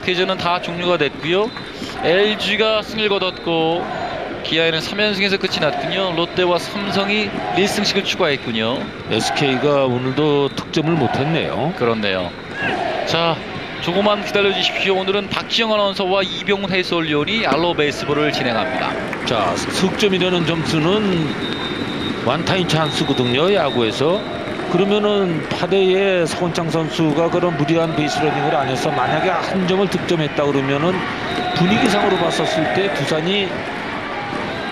대전은 다 종료가 됐고요. LG가 승리를 거뒀고 기아에는 3연승에서 끝이 났군요. 롯데와 삼성이 1승씩을 추가했군요. SK가 오늘도 득점을 못했네요. 그렇네요. 자, 조금만 기다려 주십시오. 오늘은 박지영 아나운서와 이병훈 해설위원이 알로 베이스볼을 진행합니다. 자, 석점이라는 점수는 완타임 찬스거든요. 야구에서. 그러면은 파대의 서원창 선수가 그런 무리한 베이스러닝을 안 해서 만약에 한 점을 득점했다 그러면은 분위기상으로 봤었을 때 두산이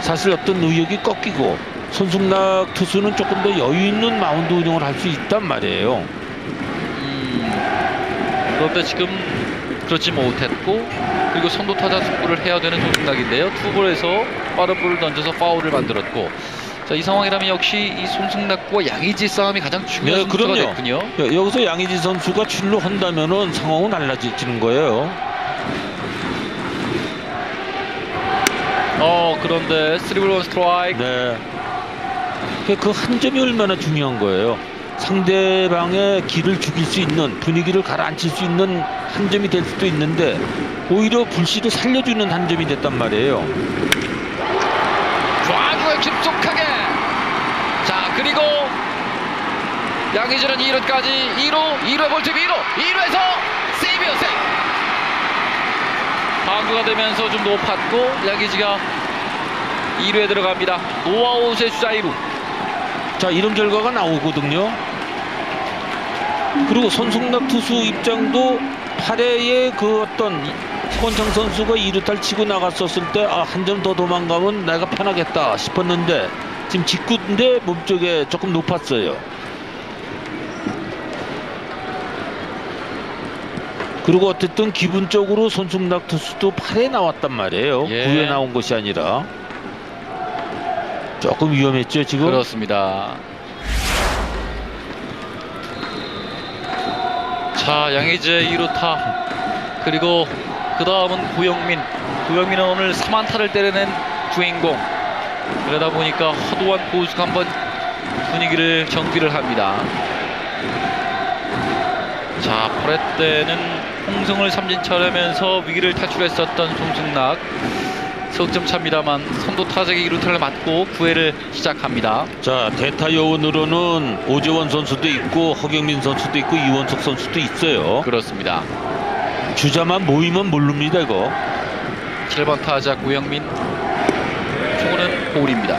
사실 어떤 의욕이 꺾이고 손승락 투수는 조금 더 여유 있는 마운드 운영을 할 수 있단 말이에요. 음, 그런데 지금 그렇지 못했고 그리고 선두 타자 승부를 해야 되는 손승락인데요. 투볼에서 빠른 볼을 던져서 파울을 만들었고 자, 이 상황이라면 역시 이 손승락과 양의지 싸움이 가장 중요한 네, 순서가 그럼요. 됐군요. 여- 여기서 양의지 선수가 출루 한다면은 상황은 달라지는 거예요. 어 그런데 3볼 스트라이크 네. 그 한 점이 얼마나 중요한 거예요. 상대방의 길을 죽일 수 있는 분위기를 가라앉힐 수 있는 한 점이 될 수도 있는데 오히려 불씨를 살려주는 한 점이 됐단 말이에요. 깊숙하게. 자 그리고 양의지는 2루까지 2루 2루에 볼팀 2루 2루에서 세이브요 세이브. 방구가 되면서 좀 높았고 양의지가 2루에 들어갑니다. 노아웃의 주자 2루. 자 이런 결과가 나오거든요. 그리고 손승락 투수 입장도 8회에 그 어떤 권창 선수가 2루타를 치고 나갔었을 때 아, 한 점 더 도망가면 내가 편하겠다 싶었는데 지금 직구인데 몸쪽에 조금 높았어요. 그리고 어쨌든 기분적으로 손승락 투수도 8회 나왔단 말이에요. 예. 9회 나온 것이 아니라 조금 위험했죠 지금. 그렇습니다 자 양의지의 2루타 그리고 그 다음은 고영민. 고영민은 오늘 3안타를 때려낸 주인공. 그러다 보니까 허도한 고수가 한번 분위기를 정비를 합니다. 자 8회 때는 홍성을 삼진처하면서 위기를 탈출했었던 송승락. 석점 차입니다만 선두 타석의 2루타를 맞고 9회를 시작합니다. 자 대타 요원으로는 오재원 선수도 있고 허경민 선수도 있고 이원석 선수도 있어요. 그렇습니다 주자만 모이면 모릅니다 이거. 7번 타자 고영민 초구는 볼입니다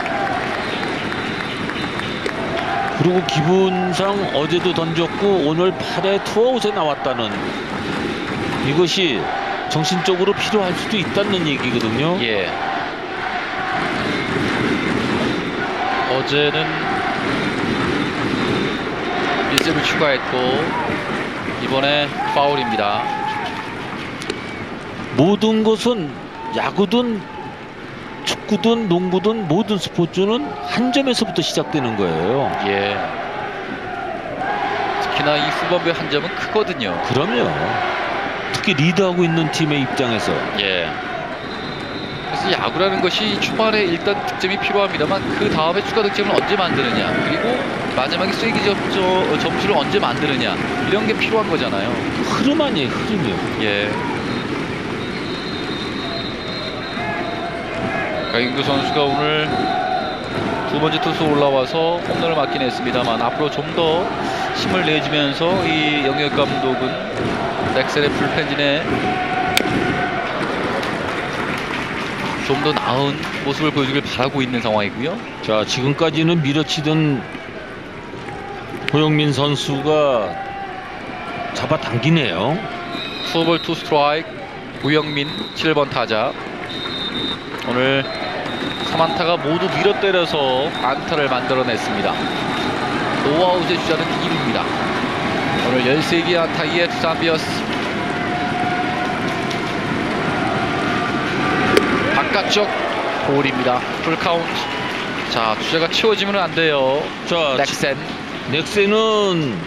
그리고 기분상 어제도 던졌고 오늘 8회 투아웃에 나왔다는 이것이 정신적으로 필요할 수도 있다는 얘기거든요. 예 어제는 1점을 추가했고 이번에 파울입니다 모든 것은 야구든 축구든 농구든 모든 스포츠는 한 점에서부터 시작되는 거예요. 예 특히나 이 후반부의 한 점은 크거든요 그럼요. 특히 리드하고 있는 팀의 입장에서 예. 그래서 야구라는 것이 초반에 일단 득점이 필요합니다만 그 다음에 추가 득점을 언제 만드느냐 그리고 마지막에 쐐기 점, 저, 점수를 언제 만드느냐 이런 게 필요한 거잖아요. 흐름 아니에요 흐름이요. 예. 강인구 선수가 오늘 두 번째 투수 올라와서 홈런을 맞긴 했습니다만 앞으로 좀 더 힘을 내주면서 이 영역 감독은 넥셀의 불펜진에 좀 더 나은 모습을 보여주길 바라고 있는 상황이고요. 자 지금까지는 밀어치던 고영민 선수가 잡아당기네요. 투볼 투 스트라이크 고영민 7번 타자 오늘 3안타가 모두 밀어 때려서 안타를 만들어냈습니다. 노아웃의 주자는 2루입니다. 오늘 13개 안타의 두산 비어스. 바깥쪽 볼입니다. 풀카운트. 자 주자가 치워지면 안 돼요. 자 넥센. 넥센은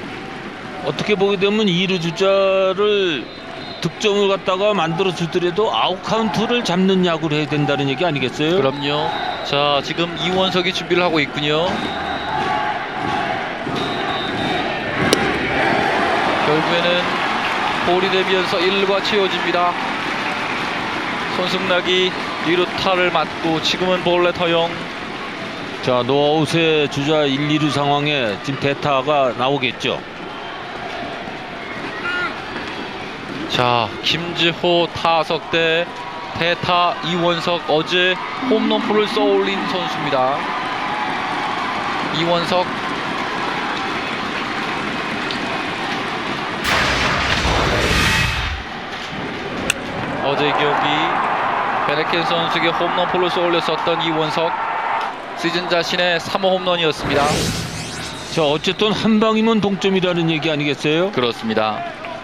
어떻게 보게 되면 2루 주자를 득점을 갖다가 만들어 주더라도 아웃 카운트를 잡는 야구를 해야 된다는 얘기 아니겠어요? 그럼요. 자, 지금 이원석이 준비를 하고 있군요. 결국에는 볼이 되면서 1루가 채워집니다. 손승락이 2루 타를 맞고 지금은 볼넷 허용. 자 노아웃의 주자 1, 2루 상황에 지금 대타가 나오겠죠. 자, 김지호 타석 대 대타 이원석 어제 홈런포를 쏘올린 선수입니다. 이원석 어제 경기 베네켄 선수에게 홈런포를 쏘올렸었던 이원석 시즌 자신의 3호 홈런이었습니다. 자 어쨌든 한 방이면 동점이라는 얘기 아니겠어요? 그렇습니다.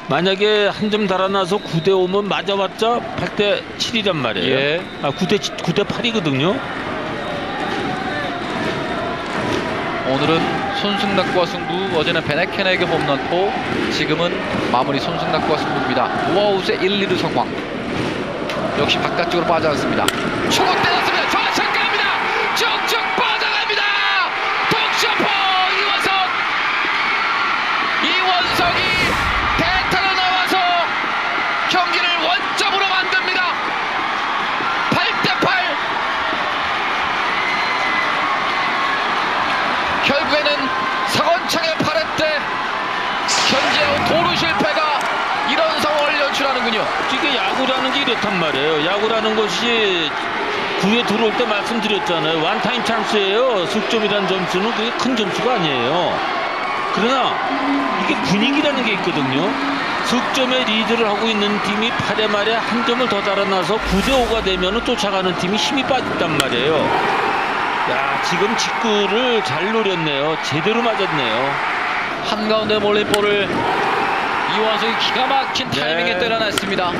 만약에 한 점 달아나서 9대 5면 맞아봤자 8대 7이란 말이에요. 예. 아 9대 9대 8이거든요. 오늘은 손승락과 승부 어제는 베네켄에게 홈런포 지금은 마무리 손승락과 승부입니다 노아웃의 1, 2루 상황 역시 바깥쪽으로 빠져나왔습니다 초고 때렸습니다 좌측 갑니다 쭉쭉 빠져갑니다 독점포 이원석 이원석이 대타로 나와서 경기를 원점으로 만듭니다 8대8 결국에는 서건창의 8회 때 현재 도루 실패가 이런 상황을 연출하는군요. 이게 이렇단 말이에요. 야구라는 것이 9회 들어올 때 말씀드렸잖아요. 완타임 찬스예요. 승점이라는 점수는 그게 큰 점수가 아니에요. 그러나 이게 분위기라는 게 있거든요. 석점에 리드를 하고 있는 팀이 8회 말에 한 점을 더 달아나서 9대 5가 되면 쫓아가는 팀이 힘이 빠졌단 말이에요. 야 지금 직구를 잘 노렸네요. 제대로 맞았네요. 한가운데 몰린 볼을 이원석이 기가 막힌 네. 타이밍에 때려놨습니다.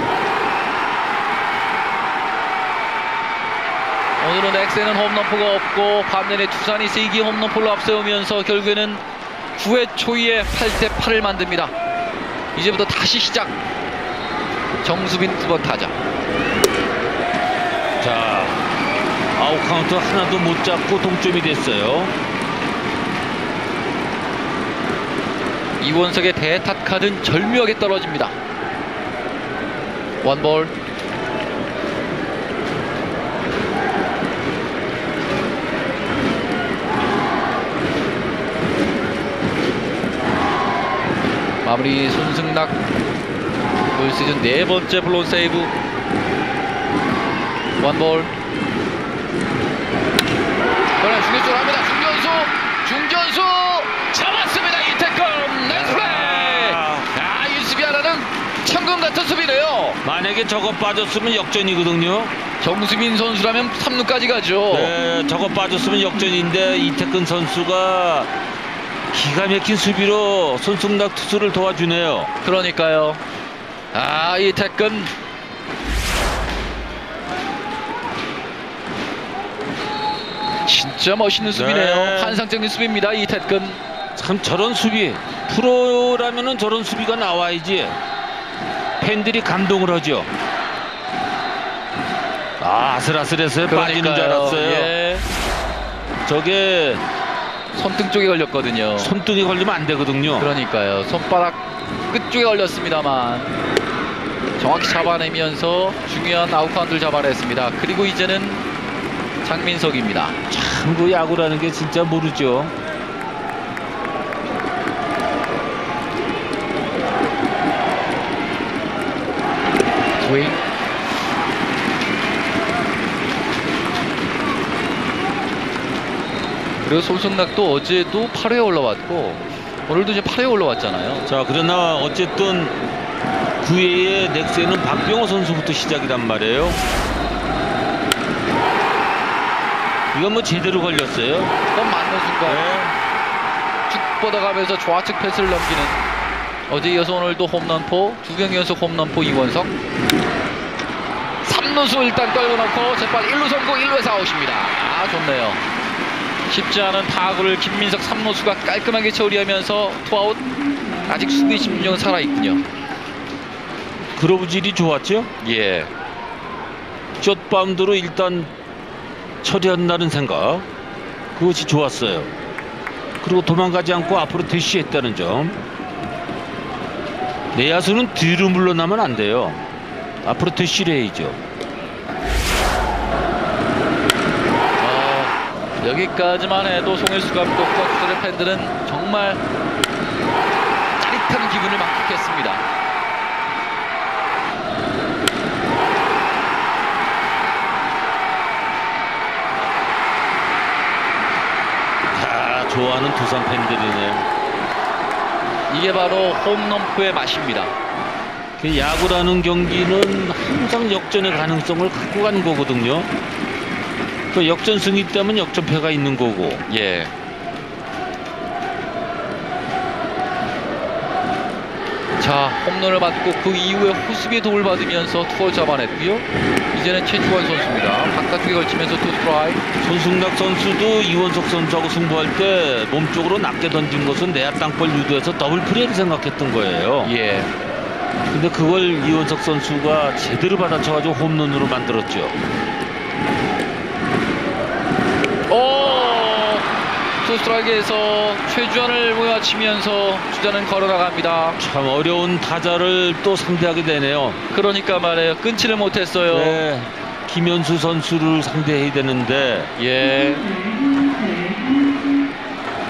오늘은 엑센은 홈런포가 없고 반면에 두산이 세기 홈런포를 앞세우면서 결국에는 9회 초에 8대 8을 만듭니다. 이제부터 다시 시작. 정수빈 두 번 타자. 자 아웃 카운트 하나도 못 잡고 동점이 됐어요. 이원석의 대탓 카드는 절묘하게 떨어집니다. 원볼 마무리 손승락 올 시즌 네 번째 블론 세이브. 원볼 그러나 중견수로 합니다. 중견수 중견수 잡았습니다. 이태권. 나이스 플레이. 아, 이 수비 하나는 천금 같은 수비네요. 만약에 저거 빠졌으면 역전이거든요. 정수빈 선수라면 3루까지 가죠. 네, 저거 빠졌으면 역전인데 이태근 선수가 기가 막힌 수비로 손승락 투수를 도와주네요. 그러니까요. 아, 이 태근. 진짜 멋있는 수비네요. 네. 환상적인 수비입니다. 이 태근. 참 저런 수비 프로라면은 저런 수비가 나와야지 팬들이 감동을 하죠. 아, 아슬아슬해서 빠지는 줄 알았어요. 예. 저게 손등 쪽에 걸렸거든요. 손등에 걸리면 안 되거든요. 그러니까요. 손바닥 끝쪽에 걸렸습니다만 정확히 잡아내면서 중요한 아웃카운트를 잡아냈습니다. 그리고 이제는 장민석입니다. 참 그 야구라는 게 진짜 모르죠. 스윙. 그리고 손승락도 어제도 8회 올라왔고 오늘도 이제 8회 올라왔잖아요. 자 그러나 어쨌든 9회의 넥센은 박병호 선수부터 시작이란 말이에요. 이건 뭐 제대로 걸렸어요. 그건 맞는 순간 네. 쭉 뻗어가면서 좌측 패스를 넘기는 어제 이어서 오늘도 홈런포 두 경기 연속 홈런포 이원석 3루수 일단 떨고 놓고 재빨 1루 성공 1루에서 아웃입니다 아 좋네요 쉽지 않은 타구를 김민석 3루수가 깔끔하게 처리하면서 투아웃 아직 수비 심정 살아있군요 그러브질이 좋았죠. 예 숏바운드로 일단 처리한다는 생각 그것이 좋았어요. 그리고 도망가지 않고 앞으로 대시했다는 점. 내야수는 뒤로 물러나면 안 돼요. 앞으로 드시래야죠. 어, 여기까지만 해도 송일수 감독과 투수의 팬들은 정말 짜릿한 기분을 만끽했습니다. 다 좋아하는 두산 팬들이네요. 이게 바로 홈런포의 맛입니다. 그 야구라는 경기는 항상 역전의 가능성을 갖고 가는 거거든요. 그 역전승이 때문에 역전패가 있는 거고. 예. 자, 홈런을 맞고 그 이후에 호수비의 도움을 받으면서 투어를 잡아냈고요. 이제는 최주환 선수입니다. 바깥쪽에 걸치면서 투 스트라이크. 손승락 선수도 이원석 선수하고 승부할 때 몸쪽으로 낮게 던진 것은 내야 땅볼 유도해서 더블 플레이를 생각했던 거예요. 예. 근데 그걸 이원석 선수가 제대로 받아쳐가지고 홈런으로 만들었죠. 오! 투 스트라이크에서 최주환을 모아치면서 주자는 걸어 나갑니다. 참 어려운 타자를 또 상대하게 되네요. 그러니까 말이에요. 끊지를 못했어요. 네, 김현수 선수를 상대해야 되는데 예.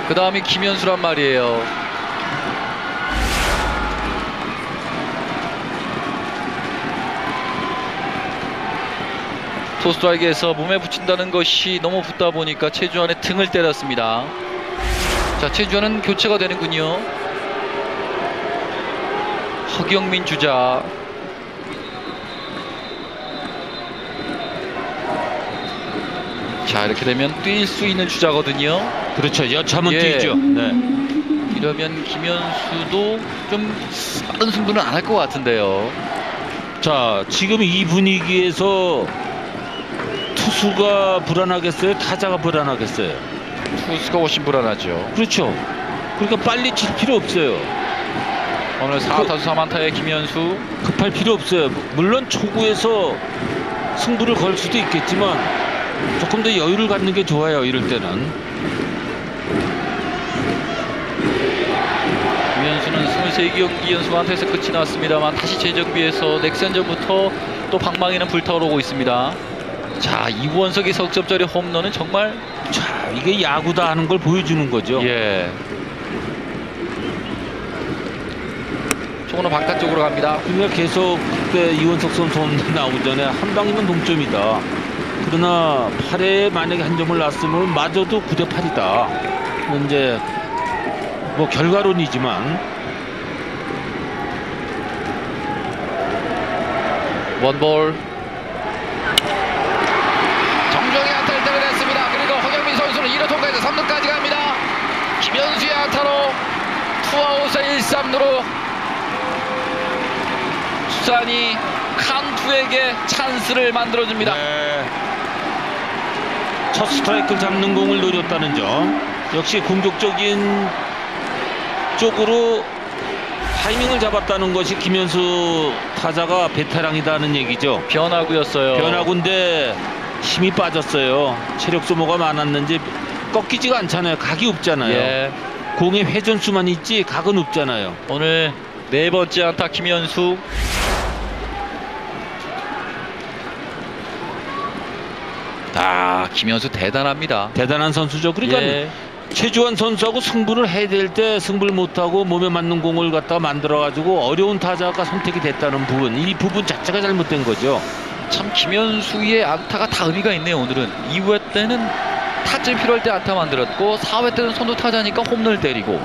그 다음이 김현수란 말이에요. 토스트라이크에서 몸에 붙인다는 것이 너무 붙다 보니까 최주환의 등을 때렸습니다. 자, 최주환은 교체가 되는군요. 허경민 주자. 자, 이렇게 되면 뛸 수 있는 주자거든요. 그렇죠. 여차면 예. 뛰죠. 네. 이러면 김현수도 좀 빠른 승부는 안 할 것 같은데요. 자, 지금 이 분위기에서 투수가 불안하겠어요? 타자가 불안하겠어요? 투수가 훨씬 불안하죠. 그렇죠. 그러니까 빨리 칠 필요 없어요. 오늘 그- 4타수 3안타의 김현수. 급할 필요 없어요. 물론 초구에서 승부를 걸 수도 있겠지만 조금 더 여유를 갖는 게 좋아요. 이럴 때는. 김현수는 23경기 연수한테서 끝이 났습니다만 다시 재정비해서 넥센전부터 또 방망이는 불타오르고 있습니다. 자, 이원석의 석점짜리 홈런은 정말 자, 이게 야구다 하는 걸 보여주는 거죠. 예. 초구는 바깥쪽으로 갑니다. 그러니까 계속 그때 이원석 선수 홈런 나오기 전에 한 방이면 동점이다. 그러나 8회에 만약에 한 점을 났으면 마저도 9대 8이다. 이제 뭐 결과론이지만 원볼 정정의 안타를 때려냈습니다. 그리고 허경민 선수는 1루 통과해서 3루까지 갑니다. 김현수의 안타로 투아웃의 1, 3루로 수산이 칸투에게 찬스를 만들어줍니다. 네. 첫 스트라이크를 잡는 공을 노렸다는 점. 역시 공격적인 쪽으로 타이밍을 잡았다는 것이 김현수 타자가 베테랑이다는 얘기죠. 변화구였어요. 변화구인데 힘이 빠졌어요. 체력 소모가 많았는지 꺾이지가 않잖아요. 각이 없잖아요. 예. 공의 회전수만 있지 각은 없잖아요. 오늘 네 번째 안타 김현수. 아, 김현수 대단합니다. 대단한 선수죠. 그러니까 예. 최주환 선수하고 승부를 해야 될 때 승부를 못하고 몸에 맞는 공을 갖다 만들어가지고 어려운 타자가 선택이 됐다는 부분 이 부분 자체가 잘못된 거죠. 참 김현수의 안타가 다 의미가 있네요 오늘은 2회 때는 타점이 필요할 때 안타 만들었고 4회 때는 선두 타자니까 홈런을 때리고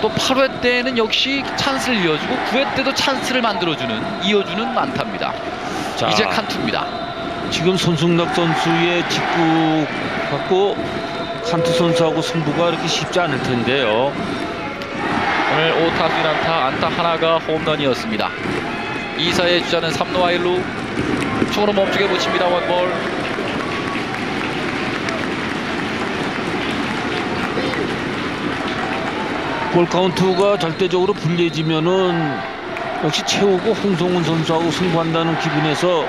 또 8회 때는 역시 찬스를 이어주고 9회 때도 찬스를 만들어주는 이어주는 안타입니다. 자, 이제 칸투입니다. 지금 손승락 선수의 직구 갖고 칸트 선수하고 승부가 이렇게 쉽지 않을 텐데요. 오늘 5타수 1안타 안타 하나가 홈런이었습니다. 2사의 주자는 3루와 1루. 총으로 멈추게 붙입니다 원볼 볼 카운트가 절대적으로 불리해지면은 역시 채우고 홍성훈 선수하고 승부한다는 기분에서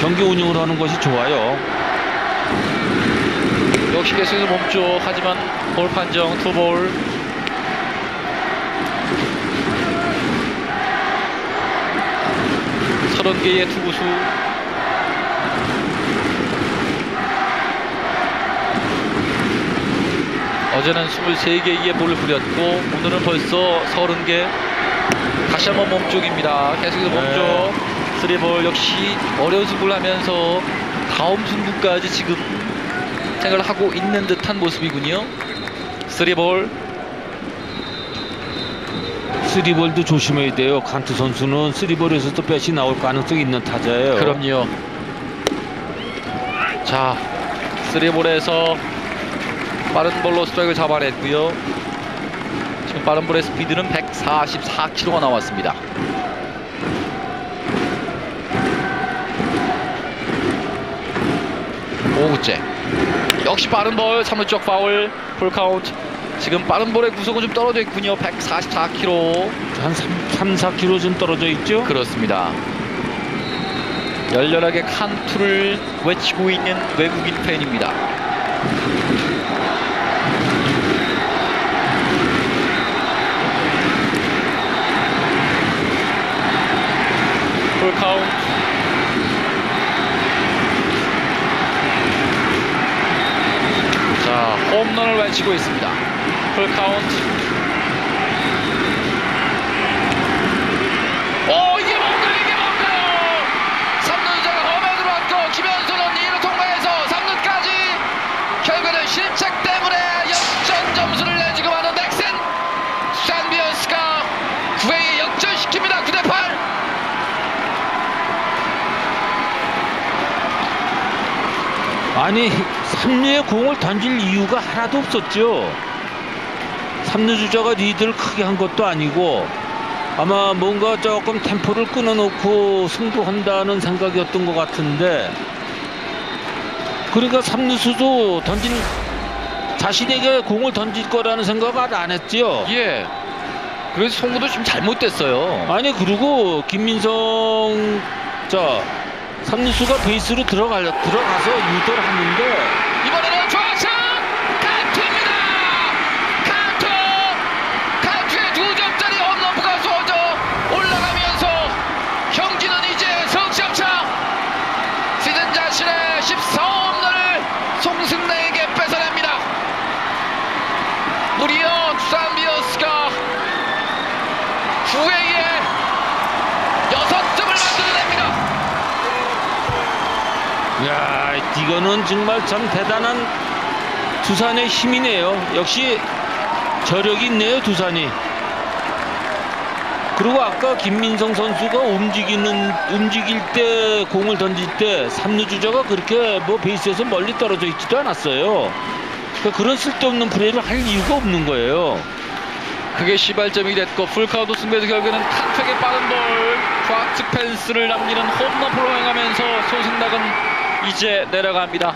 경기 운영을 하는 것이 좋아요. 역시 계속해서 몸쪽 하지만 볼 판정 투볼. 30개의 투구수. 어제는 23개의 볼을 부렸고 오늘은 벌써 30개 다시 한번 몸쪽입니다 계속해서 네. 몸쪽 쓰리볼 역시 어려운 승부를 하면서 다음 승부까지 지금 생각을 하고 있는 듯한 모습이군요 쓰리볼 쓰리볼도 조심해야 돼요. 칸트 선수는 쓰리볼에서도 배시 나올 가능성이 있는 타자예요. 그럼요. 자, 쓰리볼에서 빠른 볼로 스트라이크를 잡아냈고요. 지금 빠른 볼의 스피드는 144km가 나왔습니다. 오구째 역시 빠른 볼, 3루 쪽 파울, 풀 카운트. 지금 빠른 볼의 구속은 좀 떨어져 있군요. 144km. 한 3, 3 4km 좀 떨어져 있죠. 그렇습니다. 열렬하게 칸투를 외치고 있는 외국인 팬입니다. 카운트. 자, 홈런을 외치고 있습니다. 풀 카운트. 오 이게 뭔가요 이게 뭔가요 3루자가 홈에 들어왔고 김현수는 2루 통과해서 3루까지 결국에는 실책 아니 3루에 공을 던질 이유가 하나도 없었죠. 3루 주자가 리드를 크게 한 것도 아니고 아마 뭔가 조금 템포를 끊어놓고 승부한다는 생각이었던 것 같은데 그러니까 3루수도 던진 자신에게 공을 던질 거라는 생각을 안 했지요. 예 그래서 송구도 좀 잘못됐어요 아니 그리고 김민성 자 3루수가 베이스로 들어가, 들어가서 유도를 하는데 이번에는 좌측 카트입니다 카트 카트의 두 점짜리 홈런프가 쏘져 올라가면서 경기는 이제 석점차 시즌 자신의 14홈런을 송승래에게 뺏어냅니다 무리어 샌비어스가 9회에 6점을 만들어냅니다 야, 이거는 정말 참 대단한 두산의 힘이네요. 역시 저력이 있네요, 두산이. 그리고 아까 김민성 선수가 움직이는 움직일 때 공을 던질 때 삼루 주자가 그렇게 뭐 베이스에서 멀리 떨어져 있지도 않았어요. 그러니까 그런 쓸데없는 플레이를 할 이유가 없는 거예요. 그게 시발점이 됐고 풀카우도 승부에서 결국에는 칸택의 빠른 볼 좌측 펜스를 남기는 홈런포로 행하면서 소승락은 이제 내려갑니다.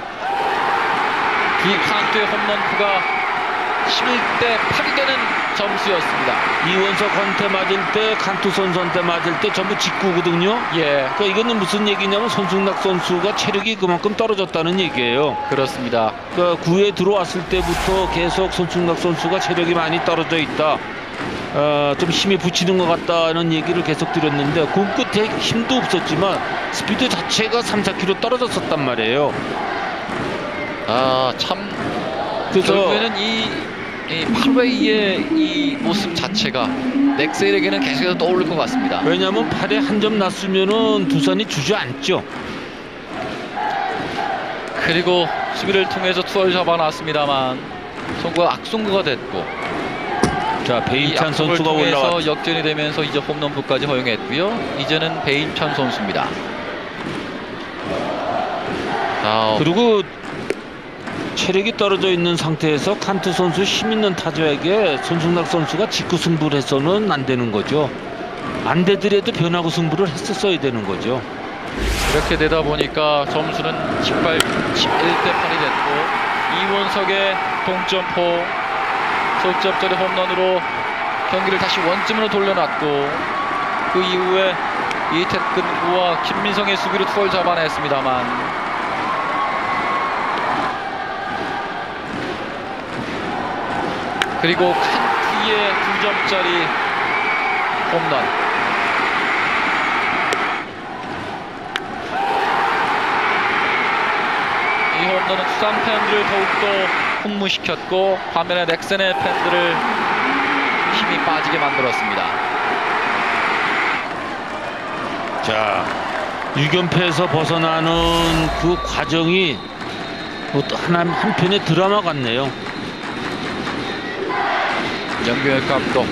이 칸트의 홈런포가 11대 8이 되는 점수였습니다. 이원석 한테 맞을 때 칸투 선수한테 맞을 때 전부 직구거든요. 예, 그러니까 이거는 무슨 얘기냐면 손승락 선수가 체력이 그만큼 떨어졌다는 얘기예요. 그렇습니다. 그 9회 들어왔을 때부터 계속 손충락 선수가 체력이 많이 떨어져 있다. 어, 좀 힘이 붙이는 것 같다는 얘기를 계속 드렸는데 공 끝에 힘도 없었지만 스피드 자체가 3, 4km 떨어졌었단 말이에요. 아, 참 결국에는 이, 이 8회의 이 모습 자체가 넥셀에게는 계속해서 떠오를 것 같습니다. 왜냐하면 8에 한점 났으면은 두산이 주저앉죠. 그리고 수비를 통해서 투어를 잡아놨습니다만 송구가 악송구가 됐고 자이 베인찬 선수가 올라왔. 역전이 되면서 이제 홈런부까지 허용했고요. 이제는 베인찬 선수입니다. 자, 그리고 체력이 떨어져 있는 상태에서 칸트 선수 힘 있는 타자에게 손승락 선수가 직구 승부를 해서는 안 되는 거죠. 안 되더라도 변하고 승부를 했었어야 되는 거죠. 이렇게 되다 보니까 점수는 18, 11대 8이 됐고 이원석의 동점포 석점짜리 홈런으로 경기를 다시 원점으로 돌려놨고 그 이후에 이태근과 김민성의 수비로 투를 잡아냈습니다만. 그리고 큰 키의 2점짜리 홈런. 이 홈런은 수산 팬들을 더욱더 훈무시켰고 반면에 넥센의 팬들을 힘이 빠지게 만들었습니다. 자, 6연패에서 벗어나는 그 과정이 뭐또 하나 한편의 드라마 같네요. 연경혁 감독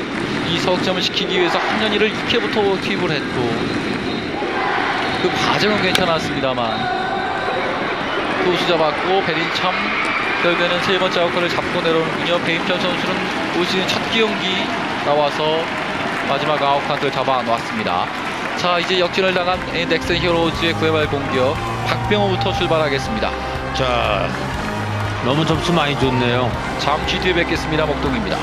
이 석점을 시키기 위해서 한현희를 6회부터 투입을 했고 그 과정은 괜찮았습니다만 투수 잡았고 베린참 결국에는 세 번째 아웃카를 잡고 내려오는군요. 배임천 선수는 올 시즌 첫 경기 나와서 마지막 아웃카를 잡아놓았습니다. 자 이제 역전을 당한 넥슨 히어로즈의 9회 말 공격 박병호부터 출발하겠습니다. 자, 너무 점수 많이 줬네요. 잠시 뒤에 뵙겠습니다. 목동입니다.